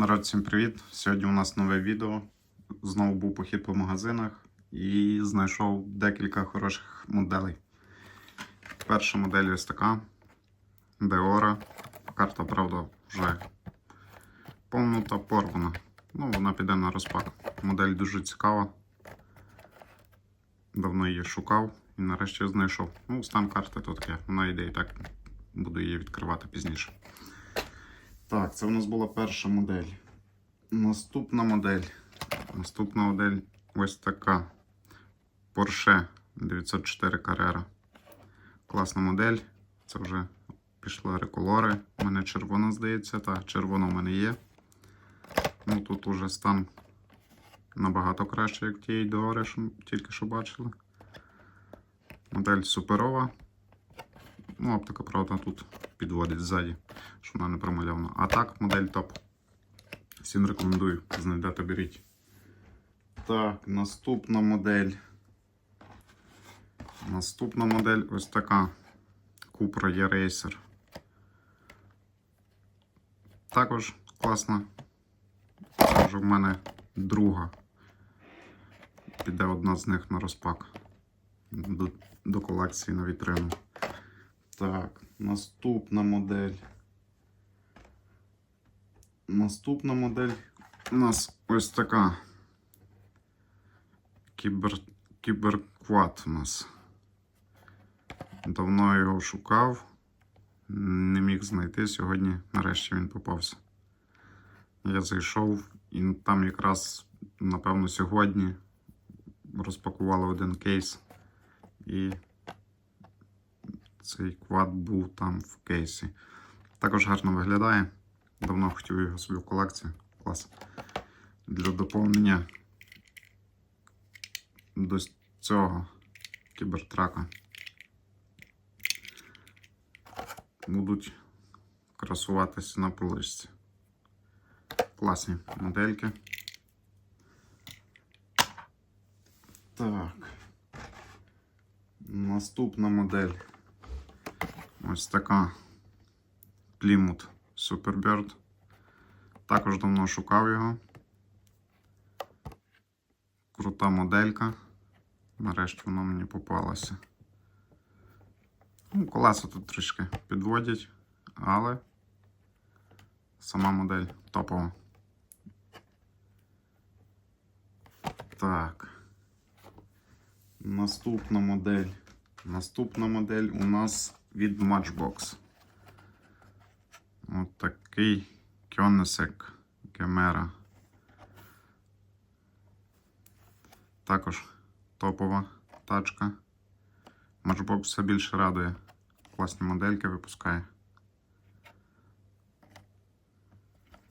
Народ, всім привіт! Сьогодні у нас нове відео. Знову був похід по магазинах і знайшов декілька хороших моделей. Перша модель ось така. Деора. Карта, правда, вже повнута, порвана. Ну, вона піде на розпак. Модель дуже цікава. Давно її шукав і нарешті знайшов. Ну, стан карти то таке. Вона йде і так буду її відкривати пізніше. Так, це у нас була перша модель. Наступна модель. Наступна модель ось така. Porsche 904 Carrera. Класна модель. Це вже пішли реколори. У мене червона, здається, та червона в мене є. Ну тут уже стан набагато краще, як тієї Деори, що тільки що бачили. Модель суперова. Ну, оптика, правда, тут підводить ззаді, що вона не промальована. А так, модель топ. Всім рекомендую, знайдете, беріть. Так, наступна модель. Наступна модель ось така. Cupra E-Racer. Також класна. Це вже в мене друга. Піде одна з них на розпак. До, до колекції на вітрину. Так, наступна модель. Наступна модель у нас ось така. Кібер... Кіберквад у нас. Давно його шукав, не міг знайти. Сьогодні нарешті він попався. Я зайшов і там якраз, напевно, сьогодні розпакували один кейс. І цей квад був там в кейсі. Також гарно виглядає. Давно хотів його собі в колекцію. Клас. Для доповнення до цього кібертрака. Будуть красуватися на поличці. Класні модельки. Так. Наступна модель. Ось така Plymouth Superbird. Також давно шукав його. Крута моделька. Нарешті вона мені попалася. Ну, колеса тут трішки підводять, але сама модель топова. Так. Наступна модель. Наступна модель у нас від Matchbox. От такий Кьонесек Кемера. Також топова тачка. Matchbox все більше радує. Класні модельки випускає.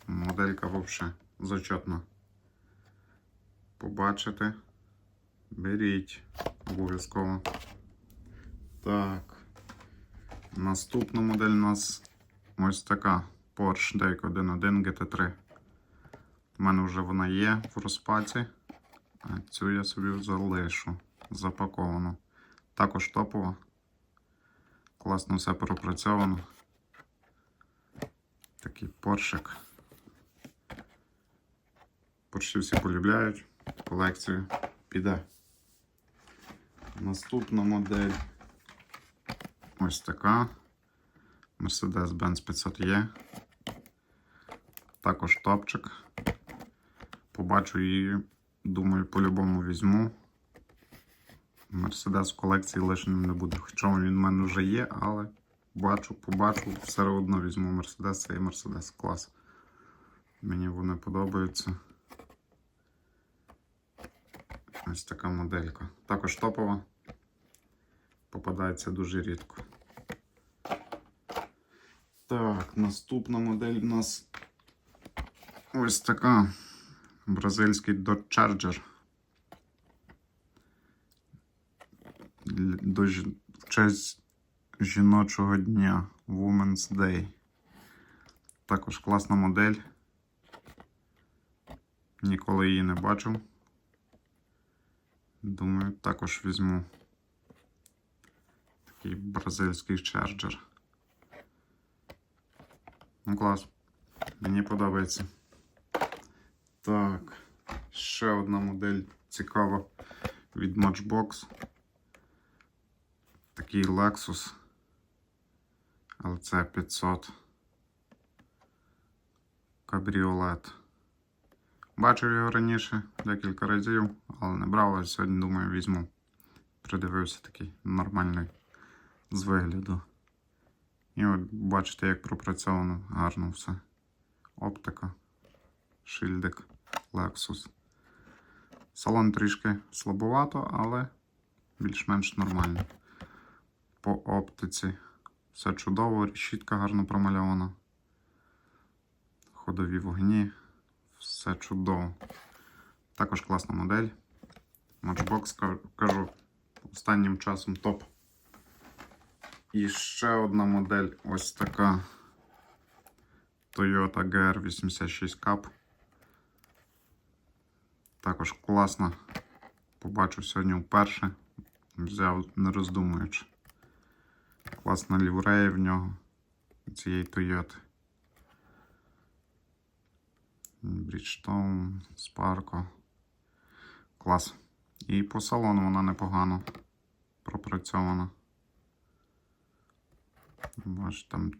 Моделька взагалі зачетна. Побачите. Беріть обов'язково. Так. Наступна модель у нас ось така Porsche 911 GT3. У мене вже вона є в розпаці. А цю я собі залишу запаковану. Також топова. Класно все пропрацьовано. Такий поршик. Порші всі полюбляють. Колекцію піде. Наступна модель ось така. Mercedes-Benz 500E. Також топчик. Побачу її, думаю, по-любому візьму. Мерседес в колекції лишнім не буде. Хоча він в мене вже є, але бачу, побачу, все одно візьму Мерседес, є Мерседес клас. Мені вони подобаються. Ось така моделька. Також топова. Попадається дуже рідко. Так, наступна модель у нас ось така. Бразильський Dodge Charger. До жі- в честь жіночого дня Women's Day. Також класна модель. Ніколи її не бачив. Думаю, також візьму такий бразильський чарджер. Ну, клас. Мені подобається. Так, ще одна модель цікава від Matchbox. Такий Lexus. LC 500. Кабріолет. Бачив його раніше декілька разів, але не брав, а сьогодні думаю візьму. Придивився такий нормальний з вигляду. І от бачите, як пропрацьовано гарно все. Оптика, шильдик, Lexus. Салон трішки слабовато, але більш-менш нормально. По оптиці все чудово, решітка гарно промальована. Ходові вогні, все чудово. Також класна модель. Ка- кажу, останнім часом топ. І ще одна модель ось така Toyota GR86 Cup. Також класна. Побачив сьогодні вперше. Взяв не роздумуючи. Класна ліврея в нього. Цієї Toyota. Bridgestone, Sparko. Клас. І по салону вона непогано пропрацьована. Бач, там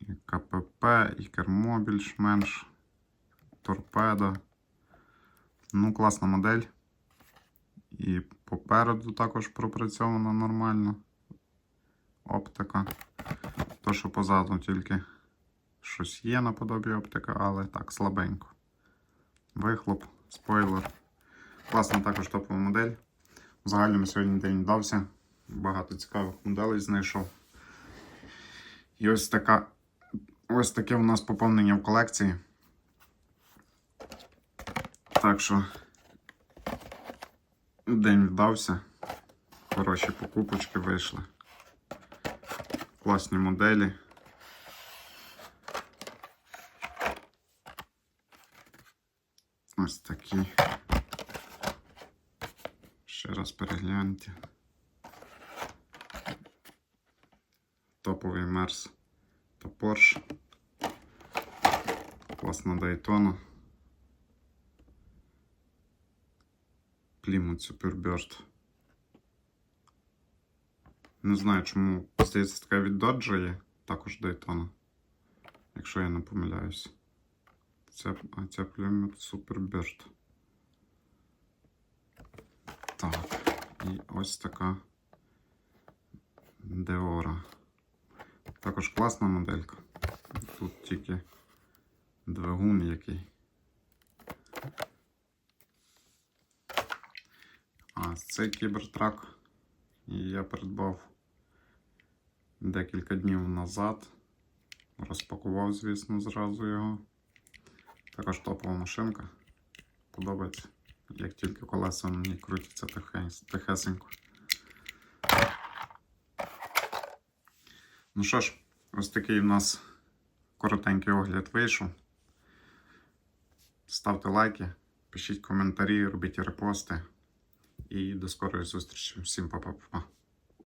і КПП, і кермо більш-менш, торпеда. Ну, класна модель. І попереду також пропрацьована нормально. Оптика. То, що позаду тільки щось є наподобі оптика, але так, слабенько. Вихлоп, спойлер. Класна також топова модель. В загальному сьогодні день вдався. Багато цікавих моделей знайшов. І ось така. Ось таке у нас поповнення в колекції. Так що день вдався. Хороші покупочки вийшли. Класні моделі. Ось такі. Ще раз перегляньте. Топовий Мерс та Porsche. Класна Daytona. Plymouth Superbird. Не знаю, чому здається така від Dodge є, також Daytona. Якщо я не помиляюсь. Це, а це Plymouth Superbird. Так, і ось така Деора. Також класна моделька. Тут тільки двигун який. А цей кібертрак я придбав декілька днів назад. Розпакував, звісно, зразу його. Також топова машинка. Подобається. Як тільки колеса мені крутяться тихе- тихесенько. Ну що ж, ось такий у нас коротенький огляд вийшов. Ставте лайки, пишіть коментарі, робіть репости. І до скорої зустрічі. Всім па-па-па.